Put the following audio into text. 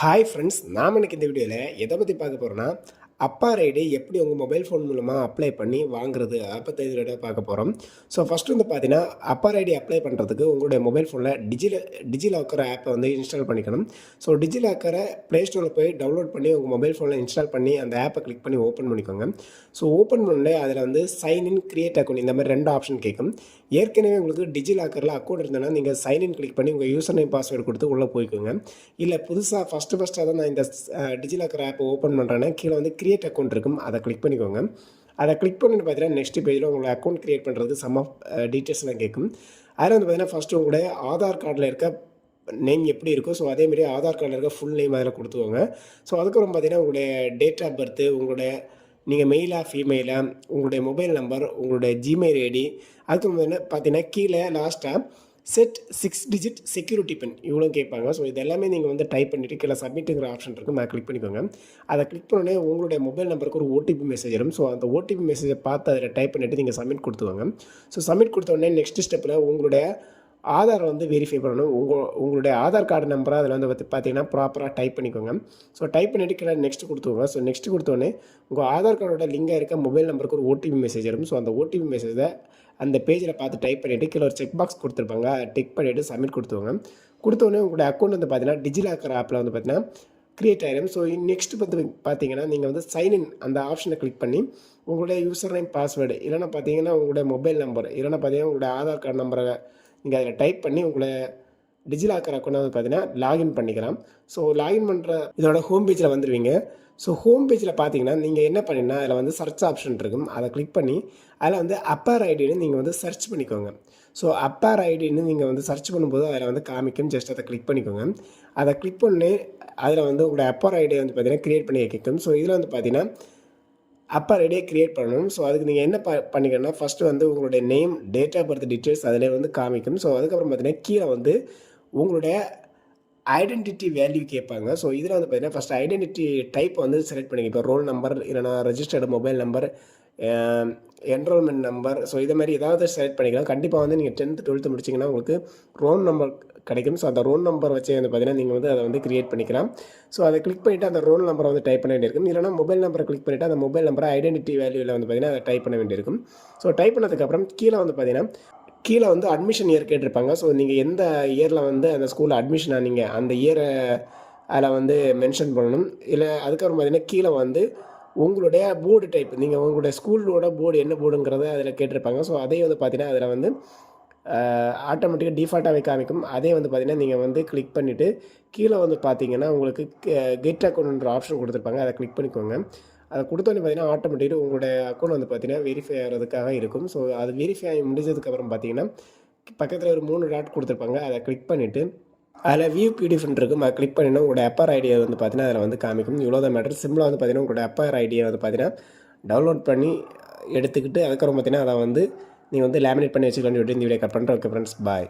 Hi friends நாம் இன்றைக்கி இந்த வீடியோவில் எதை பற்றி பார்க்க போகிறோன்னா அப்பா ரைடு எப்படி உங்கள் மொபைல் ஃபோன் மூலமாக அப்ளை பண்ணி வாங்குறது? அதை பற்றி பார்க்க போகிறோம் ஸோ ஃபஸ்ட்டு வந்து பார்த்தீங்கன்னா அப்பா ஐடி அப்ளை பண்ணுறதுக்கு உங்களுடைய மொபைல் ஃபோனில் டிஜில டிஜிலாக்கர் ஆப்பை வந்து இன்ஸ்டால் பண்ணிக்கணும். ஸோ டிஜிலாக்கரை ப்ளே ஸ்டோரில் போய் டவுன்லோட் பண்ணி உங்கள் மொபைல் ஃபோனில் இன்ஸ்டால் பண்ணி அந்த ஆப்பை கிளிக் பண்ணி ஓப்பன் பண்ணிக்கோங்க. ஸோ ஓப்பன் பண்ணல அதில் வந்து சைன் இன் கிரியேட் அக்கௌண்ட் இந்த மாதிரி ரெண்டு ஆப்ஷன் கேட்கும் ஏற்கனவே உங்களுக்கு டிஜிலாக்கரில் அக்கௌண்ட் இருந்ததுன்னா நீங்கள் சைன் இன் கிளிக் பண்ணி உங்கள் யூசர் நேம் பாஸ்வேர்டு கொடுத்து உள்ளே போய்க்கோங்க. இல்லை புதுசாக ஃபஸ்ட்டு ஃபஸ்ட்டாக தான் நான் இந்த டிஜிலாக்கர் ஆப்பை ஓப்பன் பண்ணுறேன்னா கீழே வந்து கிரியேட் அக்கௌண்ட் இருக்கும் அதை கிளிக் பண்ணிக்கோங்க. அதை கிளிக் பண்ணிட்டு பார்த்தீங்கன்னா நெக்ஸ்ட் பேஜில் உங்களை அக்கௌண்ட் க்ரியேட் பண்ணுறது சம் ஆஃப் டீட்டெயில்ஸ்லாம் கேட்கும். அதில் வந்து பார்த்தீங்கன்னா ஃபஸ்ட்டு உங்களுடைய ஆதார் கார்டில் இருக்க நேம் எப்படி இருக்கோ ஸோ அதேமாரி ஆதார் கார்டில் இருக்க ஃபுல் நேம் அதில் கொடுத்துக்கோங்க. ஸோ அதுக்கப்புறம் பார்த்தீங்கன்னா உங்களுடைய டேட் ஆஃப் பர்த்து உங்களுடைய நீங்கள் மெயிலாக ஃபீமெயிலாக உங்களுடைய மொபைல் நம்பர் உங்களுடைய ஜிமெயில் ஐடி அதுக்கு வந்து பார்த்தீங்கன்னா கீழே லாஸ்ட்டாக set six digit security pin இவ்வளோ கேட்பாங்க. ஸோ இது எல்லாமே நீங்கள் வந்து டைப் பண்ணிவிட்டு கீழே சப்மிட்டுங்கிற ஆப்ஷன் இருக்கும் நான் கிளிக் பண்ணிக்கோங்க. அதை கிளிக் பண்ணோடனே உங்களுடைய மொபைல் நம்பருக்கு ஒரு ஓடிபி மெசேஜ் வரும். ஸோ அந்த ஓடிபி மெசேஜை பார்த்து அதில் டைப் பண்ணிவிட்டு நீங்கள் சப்மிட் கொடுத்துவாங்க ஸோ சப்மிட் கொடுத்த உடனே நெக்ஸ்ட் ஸ்டெப்பில் உங்களுடைய ஆதார் வந்து வெரிஃபை பண்ணணும். உங்கள் உங்களுடைய ஆதார் கார்டு நம்பரை அதில் வந்து பார்த்து பார்த்தீங்கன்னா ப்ராப்பராக டைப் பண்ணிக்கோங்க. ஸோ டைப் பண்ணிவிட்டு கீழே நெக்ஸ்ட் கொடுத்துக்கோங்க. ஸோ நெக்ஸ்ட் கொடுத்தோடனே உங்கள் ஆதார் கார்டோட லிங்காக இருக்க மொபைல் நம்பருக்கு ஒரு ஓடிபி மெசேஜ் வரும். ஸோ அந்த ஓடிபி மெசேஜை அந்த பேஜில் பார்த்து டைப் பண்ணிவிட்டு கீழே ஒரு செக் பாக்ஸ் கொடுத்துருப்பாங்க. டிக் பண்ணிவிட்டு சப்மிட் கொடுத்துவாங்க கொடுத்தோடனே உங்களுடைய அக்கௌண்ட் வந்து பார்த்தீங்கன்னா டிஜிலாக்கர் ஆப்பில் வந்து பார்த்தீங்கன்னா க்ரியேட் ஆகிடும் ஸோ நெக்ஸ்ட் வந்து பார்த்தீங்கன்னா நீங்கள் வந்து சைன்இன் அந்த ஆப்ஷனை கிளிக் பண்ணி உங்களுடைய யூசர் நேம் பாஸ்வேர்டு இல்லைன்னா பார்த்தீங்கன்னா உங்களுடைய மொபைல் நம்பர் இல்லைன்னா பார்த்தீங்கன்னா உங்களுடைய ஆதார் கார்டு நம்பரை நீங்கள் அதில் டைப் பண்ணி உங்களை டிஜிலாக்கர் அக்கௌண்ட் வந்து பார்த்தீங்கன்னா லாகின் பண்ணிக்கலாம். ஸோ லாகின் பண்ணுற இதோட ஹோம் பேஜில் வந்துடுவீங்க ஸோ ஹோம் பேஜில் பார்த்தீங்கன்னா நீங்கள் என்ன பண்ணீங்கன்னா அதில் வந்து சர்ச் ஆப்ஷன் இருக்கும். அதை கிளிக் பண்ணி அதில் வந்து அப்பர் ஐடின்னு நீங்கள் வந்து சர்ச் பண்ணிக்கோங்க. ஸோ அப்பர் ஐடின்னு நீங்கள் வந்து சர்ச் பண்ணும்போது அதில் வந்து காமிக்கும் ஜஸ்ட் அதை கிளிக் பண்ணிக்கோங்க. அதை கிளிக் பண்ணி அதில் வந்து உங்களோட அப்பர் ஐடியை வந்து பார்த்தீங்கன்னா க்ரியேட் பண்ணி கேட்கும் ஸோ இதில் வந்து பார்த்தீங்கன்னா அப்பர் ஐடியை க்ரியேட் பண்ணணும். ஸோ அதுக்கு நீங்கள் என்ன ப பண்ணிக்கணும்னா ஃபஸ்ட்டு வந்து உங்களுடைய name date of birth details அதில் வந்து காமிக்கும். ஸோ அதுக்கப்புறம் பார்த்தீங்கன்னா கீழே வந்து உங்களுடைய ஐடென்டிட்டி வேல்யூ கேட்பாங்க. ஸோ இதில் வந்து பார்த்தீங்கன்னா ஃபஸ்ட் ஐடென்டிட்டி டைப் வந்து செலக்ட் பண்ணிக்க இப்போ ரோல் நம்பர் இல்லைனா registered mobile number enrolment number so இதை மாதிரி ஏதாவது செலக்ட் பண்ணிக்கலாம். கண்டிப்பாக வந்து நீங்கள் டென்த்து டுவெல்த்து முடிச்சிங்கன்னா உங்களுக்கு ரோல் நம்பர் கிடைக்கும். ஸோ அந்த ரோல் நம்பர் வச்சு வந்து பார்த்தீங்கன்னா நீங்கள் வந்து அதை வந்து கிரியேட் பண்ணிக்கலாம். ஸோ அதை கிளிக் பண்ணிவிட்டு அந்த ரோல் நம்பரை வந்து டைப் பண்ண வேண்டியிருக்கும். இல்லைனா மொபைல் நம்பரை கிளிக் பண்ணிவிட்டு அந்த மொபைல் நம்பரை ஐடென்டிட்டி வேல்யூவில் வந்து பார்த்தீங்கன்னா அதை டைப் பண்ண வேண்டியிருக்கும். ஸோ டைப் பண்ணதுக்கப்புறம் கீழே வந்து பார்த்தீங்கன்னா கீழே வந்து அட்மிஷன் இயர் கேட்டிருப்பாங்க. ஸோ நீங்கள் எந்த இயரில் வந்து அந்த ஸ்கூலில் அட்மிஷன் ஆனீங்க அந்த இயரை அதில் வந்து மென்ஷன் பண்ணணும். இல்லை அதுக்கப்புறம் பார்த்தீங்கன்னா கீழே வந்து உங்களுடைய போர்டு டைப் நீங்கள் உங்களுடைய ஸ்கூலோட போர்டு என்ன போர்டுங்கிறத அதில் கேட்டிருப்பாங்க. ஸோ அதே வந்து பார்த்தீங்கன்னா அதில் வந்து ஆட்டோமேட்டிக்காக டிஃபால்ட்டாகவே காமிக்கும். அதே வந்து பார்த்தீங்கன்னா நீங்கள் வந்து கிளிக் பண்ணிவிட்டு கீழே வந்து பார்த்தீங்கன்னா உங்களுக்கு கெட் அக்கௌண்ட்ன்ற ஆப்ஷன் கொடுத்துருப்பாங்க. அதை கிளிக் பண்ணிக்கோங்க. அதை கொடுத்தோன்னே பார்த்தீங்கன்னா ஆட்டோமேட்டிக்காக உங்களுடைய அக்கௌண்ட் வந்து பார்த்தீங்கன்னா வெரிஃபை ஆகிறதுக்காக இருக்கும். ஸோ அது வெரிஃபை ஆகி முடிஞ்சதுக்கப்புறம் பார்த்தீங்கன்னா பக்கத்தில் ஒரு மூணு டாட் கொடுத்துருப்பாங்க. அதை கிளிக் பண்ணிவிட்டு அதில் வியூ பிடிஎஃப்னு இருக்கும். அதை கிளிக் பண்ணினா உங்களோட அப்பர் ஐடியை வந்து பார்த்தீங்கன்னா அதில் வந்து காமிக்கும். இவ்வளோ தான் மேட்டர் சிம்பிளாக வந்து பார்த்தீங்கன்னா உங்களோட அப்பர் ஐடியை வந்து பார்த்தீங்கன்னா டவுன்லோட் பண்ணி எடுத்துக்கிட்டு அதுக்கப்புறம் பார்த்தீங்கன்னா அதை வந்து நீங்கள் வந்து லேமினேட் பண்ணி வச்சுக்கலாம்னு சொல்லிட்டு இந்த வீடியோ கட் பண்ணுறேன் ஓகே ஃப்ரெண்ட்ஸ் பாய்